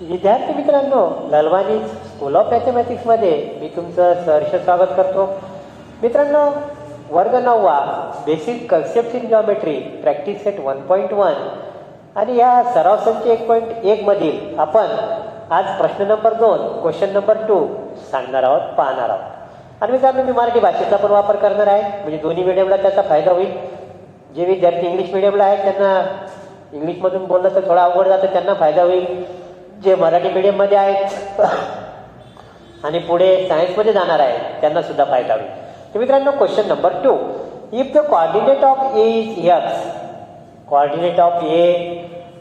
विद्यार्थी मित्रांनो Lalwani school of मॅथमॅटिक्समध्ये मी तुमचं सहर्ष स्वागत करतो. मित्रांनो वर्ग नववा basic concept in geometry practice set one point one आणि या सराव संच एक पॉईंट एकमधील आपण आज प्रश्न नंबर दोन क्वेश्चन नंबर टू सांगणार आहोत पाहणार आहोत. आणि मित्रांनो मी मराठी भाषेचा पण वापर करणार आहे. म्हणजे दोन्ही मिडियमला त्याचा फायदा होईल. जे विद्यार्थी इंग्लिश मिडियमला आहेत त्यांना इंग्लिशमधून बोललं तर थोडं अवघड जातं त्यांना फायदा होईल. जे मराठी मिडियममध्ये आहेत आणि पुढे सायन्समध्ये जाणार आहे त्यांना सुद्धा फायदा होईल तर मित्रांनो question number two if the coordinate of A is x coordinate of A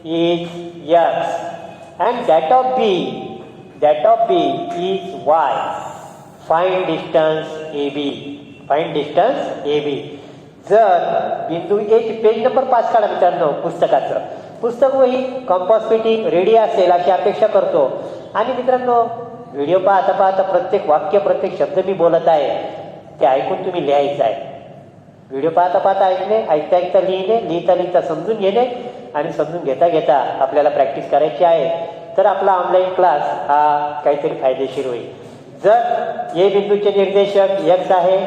is x and that of B that of B is y find distance A B find distance A B जर बिंदू ए page number पाच काढा मित्रांनो पुस्तकाचं. पुस्तक वही compass पेटी ready असेल अशी अपेक्षा करतो. आणि मित्रांनो व्हिडिओ पाहता पाहता प्रत्येक वाक्य प्रत्येक शब्द मी बोलत आहे ते ऐकून तुम्ही लिहायचं आहे. व्हिडिओ पाहता पाहता ऐकणे ऐकता ऐकता लिहिणे लिहिता लिहिता समजून घेणे आणि समजून घेता घेता आपल्याला प्रॅक्टिस करायची आहे. तर आपला ऑनलाईन क्लास हा काहीतरी फायदेशीर होईल. जर ए बिंदूचे निर्देशक एक्स आहे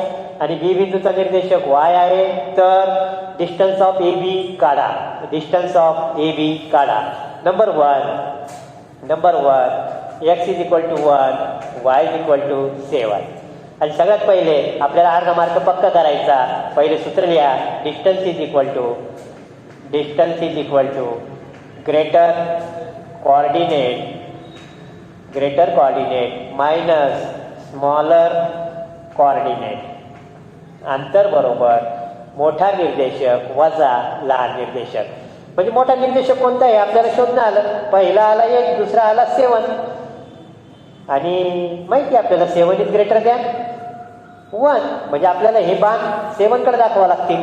आणि बी बिंदूचा निर्देशक वाय आहे तर डिस्टन्स ऑफ ए बी काढा. डिस्टन्स ऑफ ए बी काढा. Number one number one x is equal to one y is equal to seven आणि सगळ्यात पहिले आपल्याला अर्धा मार्क पक्का करायचा. पहिले सूत्र लिहा. Distance is equal to distance is equal to greater coordinate greater coordinate minus smaller coordinate अंतर बरोबर मोठा निर्देशक वजा लहान निर्देशक. म्हणजे मोठा निर्देशक कोणता आहे आपल्याला शोधणं आलं. पहिला आला एक दुसरा आला सेवन आणि माहिती आहे आपल्याला seven is greater than one म्हणजे आपल्याला हे बाण सेवनकडे दाखवा लागतील.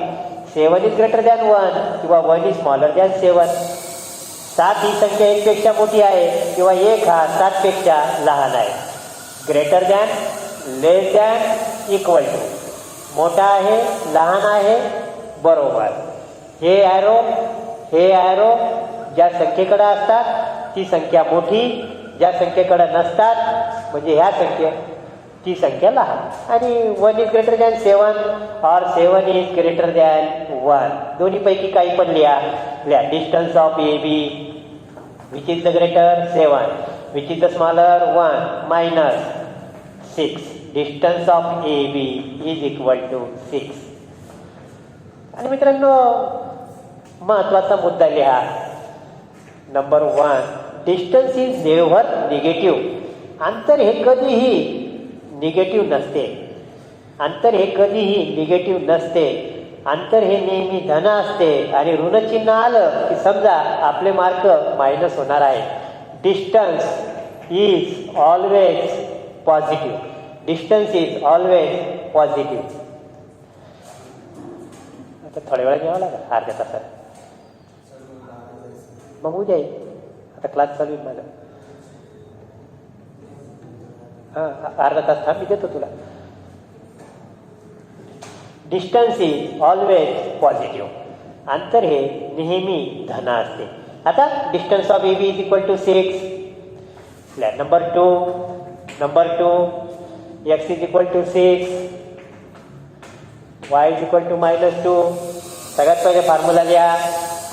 Seven is greater than one किंवा one is smaller than seven सात ही संख्या एकपेक्षा मोठी आहे किंवा एक हा सातपेक्षा लहान आहे. Greater than less than equal to मोठा आहे लहान आहे बरोबर. हे ॲरो हे ॲरो ज्या संख्येकडे असतात ती संख्या मोठी ज्या संख्येकडे नसतात म्हणजे ह्या संख्या ती संख्या लहान. आणि one is greater than seven or seven is greater than one दोन्हीपैकी काही पण लिहा. लिहा distance of A B which is the greater seven which is the smaller one minus six distance of A B is equal to six आणि मित्रांनो महत्त्वाचा मुद्दा लिहा. Number one distance is never negative अंतर हे कधीही निगेटिव्ह नसते. अंतर हे कधीही निगेटिव्ह नसते. अंतर हे नेहमी धन असते आणि ऋणचिन्ह आलं की समजा आपले मार्क मायनस होणार आहे. Distance is always positive distance is always positive आता थोड्या वेळा घ्यावं लागेल. अर्ध्या तासात. मग उद्या येईल आता क्लास चालू आहे माझा. हां अर्धा तास थांब देतो तुला. डिस्टन्स इज ऑलवेज पॉझिटिव्ह अंतर हे नेहमी धन असते. आता distance of A B is equal to six number two number two x is equal to six y is equal to minus two सगळ्यात पहिले फॉर्म्युला लिहा.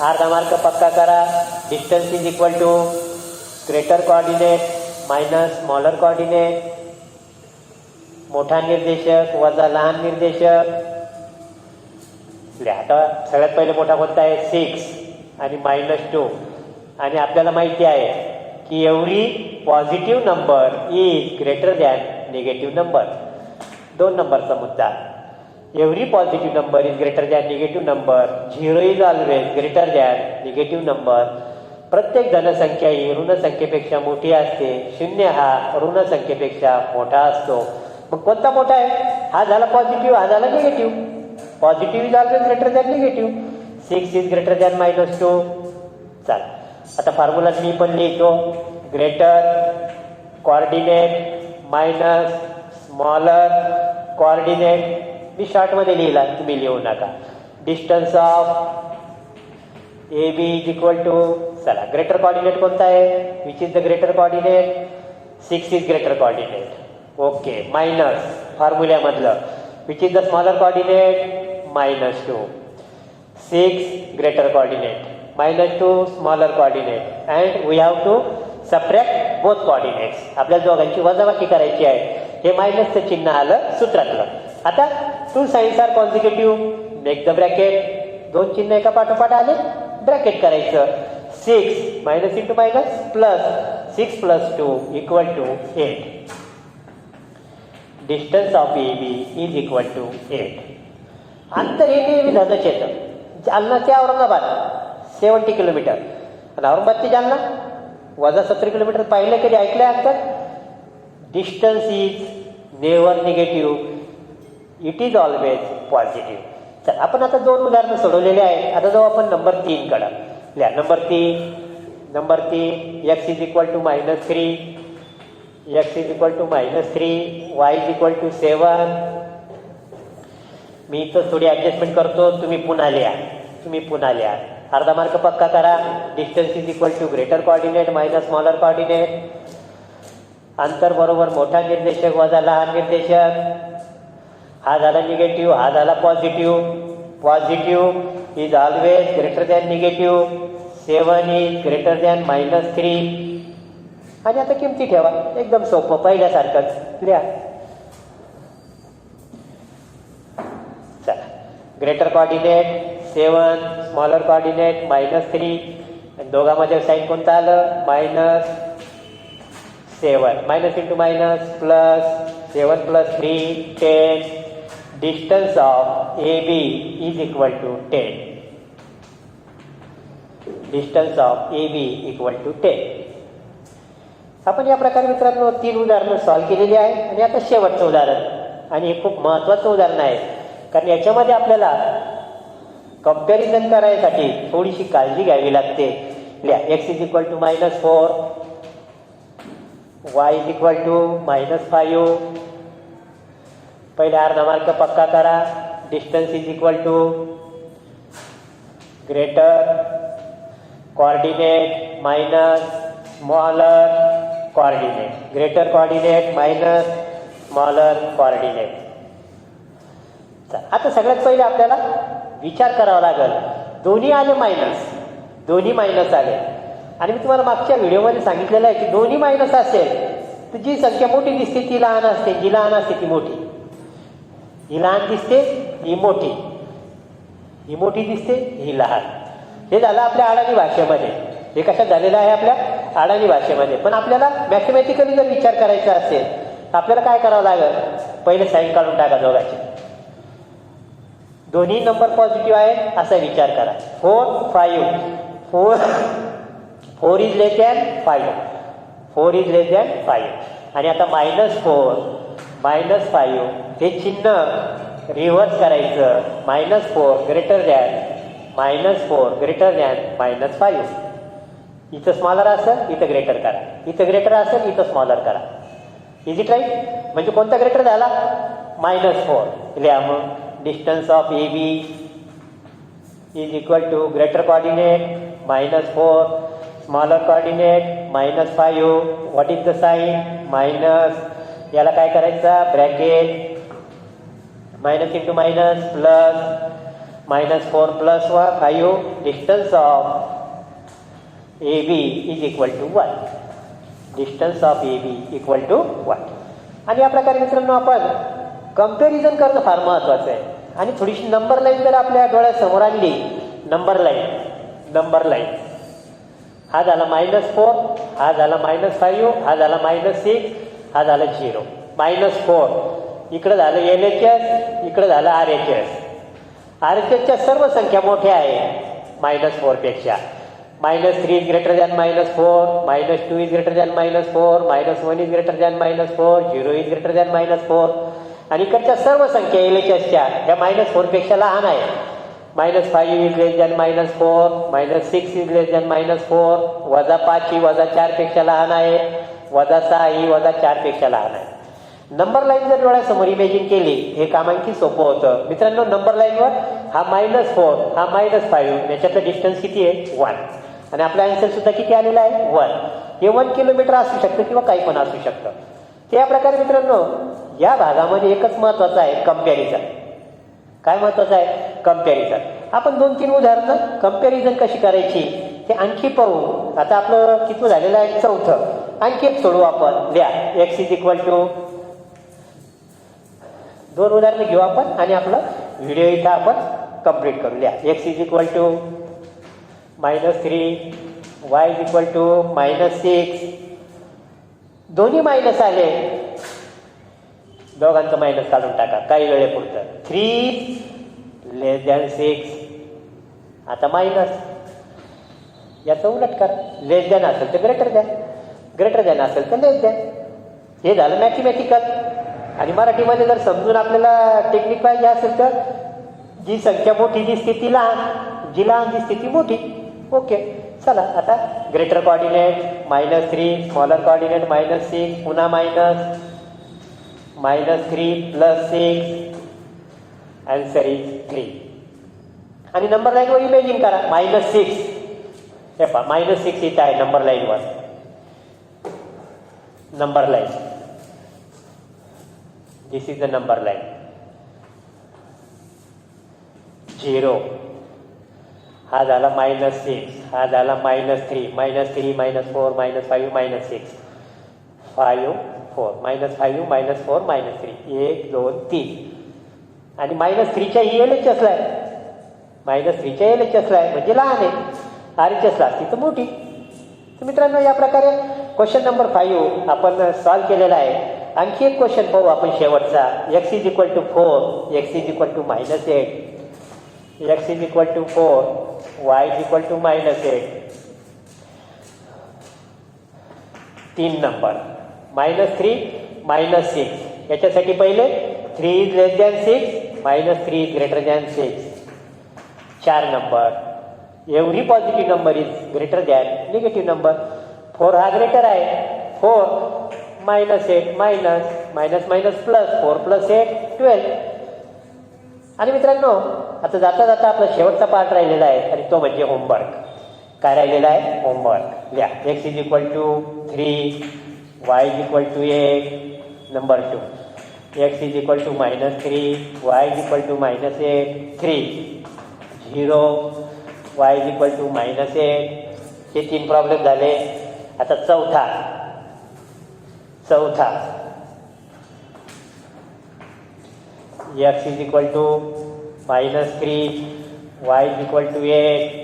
अर्धा मार्क पक्का करा. Distance is equal to greater coordinate minus smaller coordinate मोठा निर्देशक वजा लहान निर्देशक. आता सगळ्यात पहिले मोठा कोणता आहे? सिक्स आणि मायनस टू आणि आपल्याला माहिती आहे की एवढी positive number is greater than negative number दोन नंबरचा मुद्दा. Every positive number is greater than negative number zero is always greater than negative number प्रत्येक धनसंख्या ही ऋणसंख्येपेक्षा मोठी असते. शून्य हा ऋणसंख्येपेक्षा मोठा असतो. मग कोणता मोठा आहे? हा झाला पॉझिटिव्ह हा झाला negative positive is always greater than negative six is greater than minus two चाल. आता फॉर्म्युला मी पण लिहितो. Greater coordinate minus smaller coordinate मी शॉर्टमध्ये लिहिला तुम्ही लिहू नका. Distance of A B is equal to चला ग्रेटर कॉर्डिनेट कोणता आहे? Which is the greater coordinate six is greater coordinate okay minus फॉर्म्युल्यामधलं which is the smaller coordinate minus two six greater coordinate minus 2 smaller coordinate. And we have to subtract both coordinates आपल्याला दोघांची वजाबाकी करायची आहे. हे मायनसचं चिन्ह आलं सूत्रातलं. आता two signs are consecutive make the bracket दोन चिन्ह एका पाठोपाठ आले. ब्रॅकेट करायचं. Six minus into minus plus six plus two equal to eight distance of A B is equal to eight अंतर हे नेहमी धनच येतं जालना ते औरंगाबाद. Seventy kilometre. आणि औरंगाबाद ते जालना? वजा सत्तर किलोमीटर पाहिलं कधी ऐकलं अंतर distance is never negative it is always positive चल आपण आता दोन उदाहरणं सोडवलेले आहेत. आता जाऊ आपण नंबर तीनकडं लिहा नंबर तीन नंबर तीन x is equal to minus three x is equal to minus three y is equal to seven मी इथं थोडी ॲडजस्टमेंट करतो. तुम्ही पुन्हा लिहा. तुम्ही पुन्हा लिहा. अर्धा मार्क पक्का करा. Distance is equal to greater coordinate minus smaller coordinate अंतर बरोबर मोठा निर्देशक वजा लहान निर्देशक. हा झाला निगेटिव्ह हा झाला positive positive is always greater than negative seven is greater than minus three आणि आता किमती ठेवा. एकदम सोपं पहिल्यासारखंच. लिहा चला. Greater coordinate seven smaller coordinate minus three दोघांमध्ये साईन कोणतं आलं? Minus seven minus into minus plus seven plus three ten distance of A B is equal to ten distance of A B equal to ten आपण या प्रकारे मित्रांनो तीन उदाहरणं solve केलेली आहे आणि आता शेवटचं उदाहरण. आणि हे खूप महत्त्वाचं उदाहरण आहे. कारण याच्यामध्ये आपल्याला कंपॅरिझन करायसाठी थोडीशी काळजी घ्यावी लागते. लिहा x is equal to minus four y is equal to minus five पहिले अर्धा मार्क पक्का करा. Distance is equal to greater coordinate minus smaller coordinate greater coordinate minus smaller coordinate आता सगळ्यात पहिले आपल्याला विचार करावा लागेल. दोन्ही आले मायनस दोन्ही मायनस आले. आणि मी तुम्हाला मागच्या व्हिडिओमध्ये सांगितलेलं आहे की दोन्ही मायनस असेल तर जी संख्या मोठी दिसते ती लहान असते. जी लहान असते ती मोठी. ही लहान दिसते ही मोठी. ही मोठी दिसते ही लहान. हे झालं आपल्या अडाणी भाषेमध्ये. हे कशात झालेलं आहे आपल्या अडाणी भाषेमध्ये? पण आपल्याला मॅथमॅटिकली जर विचार करायचा असेल तर आपल्याला काय करावं लागेल? पहिले साईन काढून टाका दोघाची. दोन्ही नंबर पॉझिटिव्ह आहेत असा विचार करा. Four five four four is less than five four is less than five आणि आता मायनस फोर मायनस फाईव्ह हे चिन्ह रिव्हर्स करायचं. Minus four greater than minus four greater than minus five इथं स्मॉलर असेल इथं ग्रेटर करा. इथं ग्रेटर असेल इथं स्मॉलर करा. इज इट राईट म्हणजे कोणता ग्रेटर झाला? मायनस फोर लिहा मग. Distance of A B is equal to greater coordinate minus four smaller coordinate minus five what is the sign minus याला काय करायचं? Bracket minus into minus plus minus four plus व five distance of A B is equal to one distance of A B equal to one आणि या प्रकारे मित्रांनो आपण comparison करणं फार महत्त्वाचं आहे. आणि थोडीशी नंबर लाईन जर आपल्या डोळ्यासमोर आणली नंबर लाईन नंबर लाईन हा झाला मायनस फोर हा झाला मायनस फाईव्ह हा झाला मायनस सिक्स हा झाला झिरो मायनस फोर इकडं झालं एल एच एस इकडं झालं R H S R H एसच्या सर्व संख्या मोठ्या आहे minus फोरपेक्षा minus three is greater than minus four minus two is greater than minus four minus one is greater than minus four zero is greater than minus four आणि इकडच्या सर्व संख्या L H एसच्या ह्या मायनस फोरपेक्षा लहान आहे. Minus five is less than minus four minus six is less than minus four वजा पाच ही वजा चारपेक्षा लहान आहे. वजा सहा ही वजा चारपेक्षा लहान आहे. नंबर लाईन जर डोळ्यासमोर इमेजिन केली हे कामांकी सोपं होतं. मित्रांनो नंबर लाईनवर हा मायनस फोर हा मायनस फाईव्ह याच्यातलं डिस्टन्स किती आहे? वन आणि आपला आन्सर सुद्धा किती आलेला आहे? वन हे वन किलोमीटर असू शकतं किंवा काही पण असू शकतं. त्या प्रकारे मित्रांनो या भागामध्ये एकच महत्वाचं आहे कंपॅरिझन काय महत्वाचं आहे? कंपॅरिझन आपण दोन तीन उदाहरणं कंपॅरिझन कशी करायची ते आणखी पाहू आता आपलं किती झालेलं आहे? चौथं. आणखी एक सोडवू आपण. द्या. एक्स इज इक्वल टू दोन उदाहरणं घेऊ आपण आणि आपलं व्हिडिओ इथं आपण कंप्लीट करू. द्या. X is equal to minus three y is equal to minus six दोन्ही मायनस आले दोघांचं मायनस काढून टाका. काही वेळेपुरतं थ्री लेस दॅन सिक्स आता मायनस याचं उलट कर. लेस दॅन असेल तर ग्रेटर द्या ग्रेटर दॅन असेल तर लेस द्या हे झालं मॅथमॅटिकल आणि मराठीमध्ये जर समजून आपल्याला टेक्निक पाहिजे असेल तर जी संख्या मोठी दिसते ती लहान जी लहान दिसते ती मोठी. ओके चला आता greater coordinate minus three smaller coordinate minus six पुन्हा minus minus three plus six answer is three आणि नंबर लाईनवर इमेजिन करा मायनस सिक्स हे पहा मायनस सिक्स इथं आहे नंबर लाईनवर number line this is the number line zero हा झाला मायनस सिक्स हा झाला minus three minus three minus four minus five minus six five four minus five minus four minus three एक दोन तीन. आणि मायनस थ्रीच्या ही एल एच एसला आहे. मायनस थ्रीच्या एल एच एसला आहे. म्हणजे लहान आहे. आर एच एसला असती तर मोठी. तर मित्रांनो या प्रकारे क्वेश्चन नंबर फाईव्ह आपण सॉल्व केलेला आहे. आणखी एक क्वेश्चन पाहू आपण शेवटचा. X is equal to four x is equal to minus eight x is equal to four y is equal to minus eight तीन नंबर मायनस थ्री मायनस सिक्स याच्यासाठी पहिले three is less than six minus three is greater than six चार number every positive number is greater than negative number four हा greater आहे. Four minus eight minus minus minus plus four plus eight twelve आणि मित्रांनो आता जाता जाता आपला शेवटचा पार्ट राहिलेला आहे आणि तो म्हणजे होमवर्क काय राहिलेला आहे? होमवर्क लिहा. X is equal to three y is equal to eight number two x is equal to minus three y is equal to minus eight three zero y is equal to minus eight हे तीन problem झाले. आता चौथा. चौथा. X is equal to minus three y is equal to eight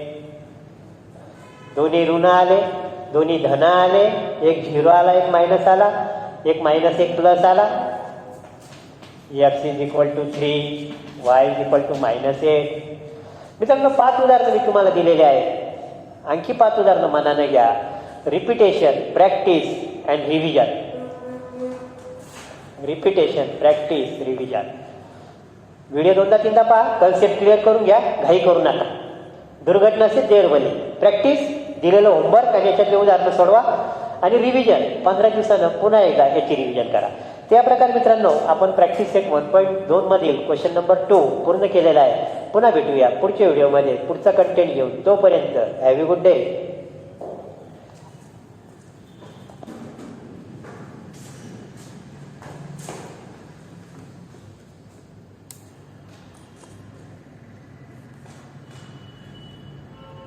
दोन्ही ऋण आले दोन्ही धन आले एक झिरो आला एक मायनस आला एक मायनस एक प्लस आला. X is equal to three y is equal to minus eight मित्रांनो पाच उदाहरणं मी तुम्हाला दिलेले आहेत. आणखी पाच उदाहरणं मनानं घ्या. Repetition practice and revision repetition practice revision video दोनदा तीनदा पहा कन्सेप्ट क्लिअर करून घ्या घाई करू नका. दुर्घटना असेल देर प्रॅक्टिस दिलेलं होमवर्क आणि याच्यातले उदाहरणं सोडवा. आणि रिव्हिजन पंधरा दिवसानं पुन्हा एकदा याची रिव्हिजन करा. त्या प्रकारे मित्रांनो आपण प्रॅक्टिस सेट वन पॉईंट दोन मधील क्वेश्चन नंबर टू पूर्ण केलेला आहे. पुन्हा भेटूया पुढच्या व्हिडिओमध्ये पुढचा कंटेंट घेऊन तोपर्यंत हॅव गुड डे